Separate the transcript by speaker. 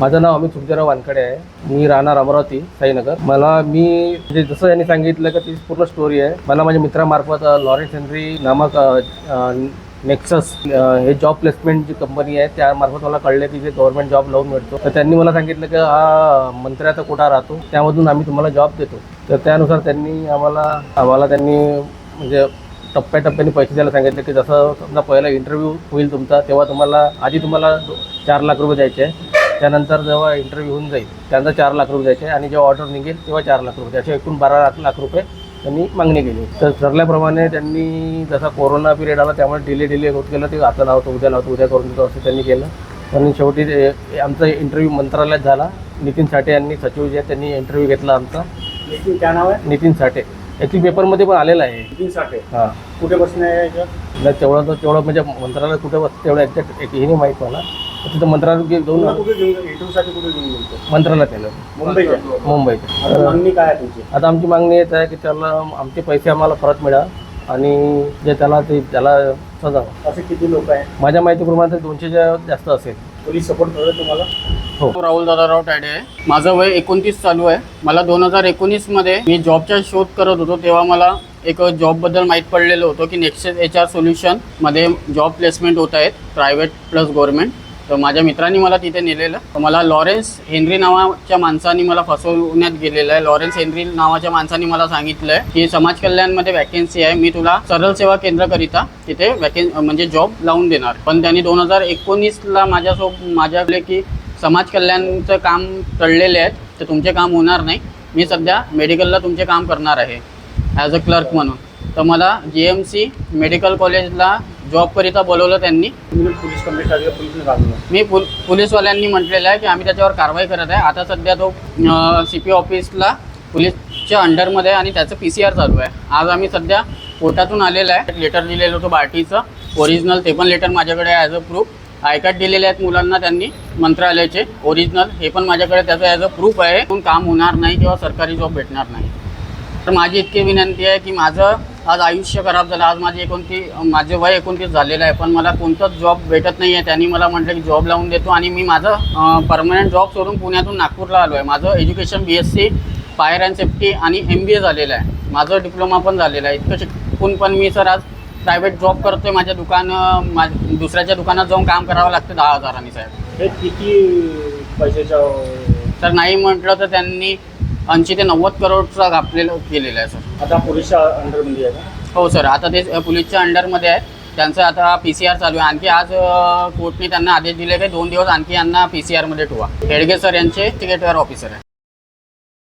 Speaker 1: माझं नाव अमित सुखदेराव वानखडे आहे. मी राहणार अमरावती साईनगर. मला मी म्हणजे जसं यांनी सांगितलं की ती पूर्ण स्टोरी आहे. मला माझ्या मित्रामार्फत लॉरेन्स हेनरी नामक नेक्सस हे जॉब प्लेसमेंट जी कंपनी आहे त्यामार्फत मला कळले की जे गव्हर्नमेंट जॉब लावून मिळतो. तर त्यांनी मला सांगितलं की हा मंत्र्याचा कोटा राहतो? त्यामधून आम्ही तुम्हाला जॉब देतो. तर त्यानुसार त्यांनी आम्हाला आम्हाला त्यांनी म्हणजे टप्प्याटप्प्याने पैसे द्यायला सांगितले की जसं समजा पहिला इंटरव्ह्यू होईल तुमचा तेव्हा तुम्हाला आधी तुम्हाला चार लाख रुपये द्यायचे. आहे त्यानंतर जेव्हा इंटरव्ह्यू होऊन जाईल त्यानंतर चार लाख रुपये द्यायचे आणि जेव्हा ऑर्डर निघेल तेव्हा चार लाख रुपये असे एकूण बारा लाख लाख रुपये त्यांनी मागणी केली. तर ठरल्याप्रमाणे त्यांनी जसा कोरोना पिरियड आला त्यामुळे डिले डिले होत गेलं. ते आता लावतो उद्या लावतो उद्या करून देतो असं त्यांनी केलं. आणि शेवटी ते- आमचा इंटरव्ह्यू मंत्रालयात झाला. नितीन साठे यांनी सचिव जे त्यांनी इंटरव्ह्यू घेतला आमचा.
Speaker 2: नितीन काय नाव आहे?
Speaker 1: नितीन साठे. ॲक्च्युली पेपरमध्ये पण आलेलं आहे.
Speaker 2: नितीन साठे.
Speaker 1: हां.
Speaker 2: कुठे बसणे?
Speaker 1: नाही तेवढं तेवढं म्हणजे मंत्रालय कुठे बसतं तेवढं एक्झॅक्ट एक हे नाही माहीत मला. तिथं
Speaker 2: पुन्हा
Speaker 1: जाऊन
Speaker 2: कुठे घेऊन कुठे घेऊन
Speaker 1: मंत्रालयात केलं
Speaker 2: मुंबईच्या?
Speaker 1: मुंबईत
Speaker 2: आता मागणी काय आहे तुमची?
Speaker 1: आता आमची मागणी येत आहे की त्याला आमचे पैसे आम्हाला परत मिळा आणि जे त्याला ते त्याला सजा
Speaker 2: असे किती लोक आहे
Speaker 1: माझ्या माहितीप्रमाणे ते दोनशेच्या जास्त असेल.
Speaker 2: पोलीस सपोर्ट करत तुम्हाला?
Speaker 1: हो.
Speaker 3: राहुल दादाराव टाडे आहे. माझं वय एकोणतीस चालू आहे. मला दोन हजार एकोणीसमध्ये मी जॉबचा शोध करत होतो तेव्हा मला एक जॉबबद्दल माहीत पडलेलं होतं की नेक्स्ट एच आर सोल्युशनमध्ये जॉब प्लेसमेंट होत आहेत. Private plus government. तर माझ्या मित्रांनी मला तिथे नेलेलं. तर मला लॉरेन्स हेनरी नावाच्या माणसाने मला फसवण्यात गेलेलं आहे. लॉरेन्स हेनरी नावाच्या माणसाने मला सांगितलं आहे की समाज कल्याणमध्ये वॅकेन्सी आहे. मी तुला सरळ सेवा केंद्राकरिता तिथे वॅकेन म्हणजे जॉब लावून देणार. पण त्यांनी दोन हजार एकोणीसला माझ्यासोबत माझ्याकडे की समाज कल्याणचं काम टळलेले आहेत तर तुमचे काम होणार नाही. मी सध्या मेडिकलला तुमचे काम करणार आहे ॲज अ क्लर्क म्हणून. तर मला जी एम सी मेडिकल कॉलेजला जॉबकरिता बोलवलं त्यांनी.
Speaker 2: पोलीस कंप्लेंट टाकली का? पोलिसने काढून
Speaker 3: मी पुल पोलीसवाल्यांनी म्हटलेलं आहे की आम्ही त्याच्यावर कारवाई करत आहे. आता सध्या तो सी पी ऑफिसला पोलीसच्या अंडरमध्ये आहे आणि त्याचं पी सी आर चालू आहे. आज आम्ही सध्या कोर्टातून आलेलं आहे. लेटर दिलेलं होतं बार्टीचं. ओरिजिनल ते पण लेटर माझ्याकडे as a proof I card दिलेले आहेत मुलांना त्यांनी मंत्रालयाचे. ओरिजिनल हे पण माझ्याकडे त्याचं ॲज अ प्रूफ आहे. पण काम होणार नाही किंवा सरकारी जॉब भेटणार नाही. तर माझी इतकी विनंती आहे की माझं आज आयुष्य खराब झालं. आज माझी एकोणती माझे वय एकोणतीस झालेलं आहे. पण मला कोणताच जॉब भेटत नाही आहे त्यांनी मला म्हटलं की जॉब लावून देतो. आणि मी माझं परमनंट जॉब सोडून पुण्यातून नागपूरला आलो आहे माझं education B S C fire and safety आणि एम बी ए झालेलं आहे. माझं डिप्लोमा पण झालेलं आहे. इतकं शिकून पण मी सर आज प्रायव्हेट जॉब करतोय. माझ्या दुकान मा दुसऱ्याच्या दुकानात जाऊन काम करावं लागतं दहा हजारांनी साहेब.
Speaker 2: हे किती पैशाच्या
Speaker 3: तर नाही म्हटलं तर त्यांनी ऐंशी ते नव्वद करोडचा घापलेलं केलेलं आहे सर
Speaker 2: आता पोलीसच्या अंडरमध्ये आहे का?
Speaker 3: हो सर आता ते अ, पोलीसच्या अंडरमध्ये आहे. त्यांचं आता पी सी आर चालू आहे. आणखी आज अ, कोर्टने त्यांना आदेश दिले की दोन दिवस आणखी यांना पी सी आरमध्ये ठेवा. हेडगे सर यांचे टिकेटवेअर ऑफिसर आहे.